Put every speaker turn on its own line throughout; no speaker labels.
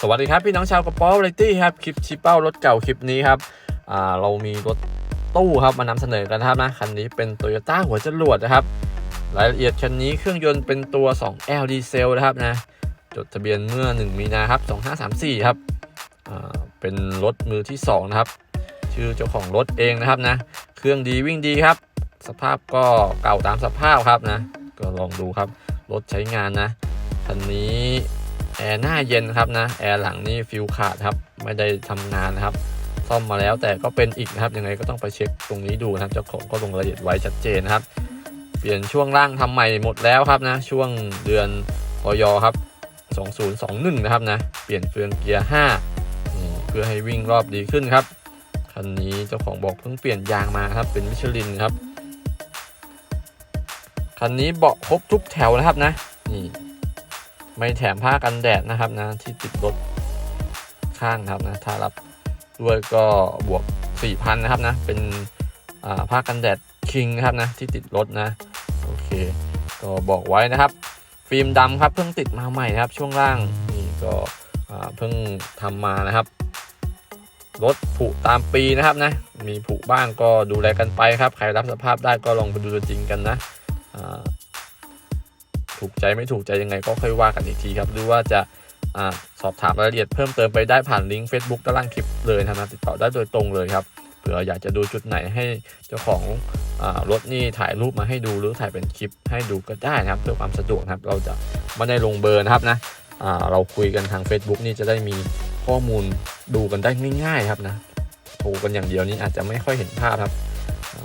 สวัสดีครับ พี่น้องชาวกระป๋อเรตี้ครับ คลิปชิปเป้ารถเก่าคลิปนี้ครับอ่าเรามีรถตู้ครับมานำเสนอกันนะครับนะคันนี้เป็น t o y ยต้าหัวจรวดนะครับ รายละเอียดคันนี้เครื่องยนต์เป็นตัว 2L ดีเซลนะครับนะจดทะเบียนเมื่อ 1 มีนาครับ2534 ครับอ่าเป็นรถมือที่ 2 นะครับ ชื่อเจ้าของรถเองนะครับนะ เครื่องดีวิ่งดีครับ สภาพก็เก่าตามสภาพครับนะ ก็ลองดูครับรถใช้งานนะคันนี้ แอร์หน้าเย็นครับนะแอร์หลังนี่ฟิวขาดครับไม่ได้ทำงานนะครับซ่อมมาแล้วแต่ก็เป็นอีกนะครับยังไงก็ต้องไปเช็คตรงนี้ดูนะครับเจ้าของก็ลงรายละเอียดไว้ชัดเจนนะครับ เปลี่ยนช่วงล่างทำใหม่หมดแล้วครับนะ ช่วงเดือนพยครับ 2021 นะครับนะเปลี่ยนเฟืองเกียร์ 5 เพื่อให้วิ่งรอบดีขึ้นครับคันนี้เจ้าของบอกเพิ่งเปลี่ยนยางมาครับเป็นมิชลินครับคันนี้เบาะครบทุกแถวนะครับนะนี่ ไม่แถมผ้ากันแดดนะครับนะที่ติดรถข้างครับนะถ้ารับด้วยก็บวก 4,000 นะครับนะ เป็นผ้ากันแดดคิงนะครับนะที่ติดรถนะโอเค ก็บอกไว้นะครับ ฟิล์มดำครับเพิ่งติดมาใหม่นะครับ ช่วงล่างนี่ก็เพิ่งทำมานะครับรถผุตามปีนะครับนะ มีผุบ้างก็ดูแลกันไปครับ ใครรับสภาพได้ก็ลองไปดูตัวจริงกันนะ ถูกใจไม่ถูกใจยังไงก็ค่อยว่ากันอีกทีครับ หรือว่าจะอสอบถามรายละเอียดเพิ่มเติมไปได้ผ่านลิงก์ Facebook ด้านล่างคลิปเลยนะครับติดต่อได้โดยตรงเลยครับเผื่ออยากจะดูจุดไหนให้เจ้าของอรถนี่ถ่ายรูปมาให้ดูหรือถ่ายเป็นคลิปให้ดูก็ได้นะครับ เพื่อความสะดวกนะครับ เราจะไม่ได้ลงเบอร์นะครับนะเราคุยกันทาง Facebook นี่จะได้มีข้อมูลดูกันได้ง่ายๆครับนะโทรกันอย่างเดียวนี้อาจจะไม่ค่อยเห็นภาพครับ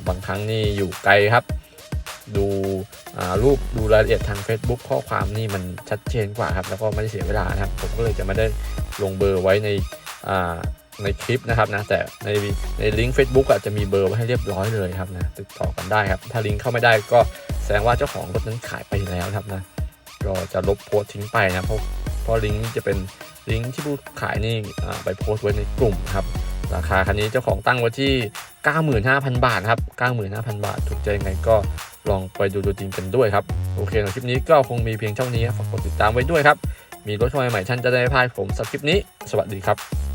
บางครั้งนี่อยู่ไกลครับ ดู รูปดูรายละเอียดทาง Facebook ข้อความนี่มันชัดเจนกว่าครับ แล้วก็ไม่ได้เสียเวลานะครับ ผมก็เลยจะไม่ได้ลงเบอร์ไว้ในอ่าในคลิปนะครับนะแต่ในในลิงก์ Facebook อาจจะมีเบอร์ไว้ให้เรียบร้อยเลยครับนะติดต่อกันได้ครับ ถ้าลิงก์เข้าไม่ได้ก็แสดงว่าเจ้าของรถนั้นขายไปแล้วครับนะก็จะลบโพสต์ทิ้งไปนะเพราะเพราะลิงก์นี่จะเป็นลิงก์ที่ผู้ขายนี่อ่าไปโพสต์ไว้ในกลุ่มครับราคาคันนี้เจ้าของตั้งไว้ที่ 95,000 บาทครับ 95,000 บาท ถูกใจยังไงก็ลองไปดูตัวจริงกันด้วยครับ โอเคสำหรับคลิปนี้ก็คงมีเพียงเท่านี้ฝากกดติดตามไว้ด้วยครับ มีรถเข้ามใหม่ท่านจะได้พลาดผมสำหรับคลิปนี้ สวัสดีครับ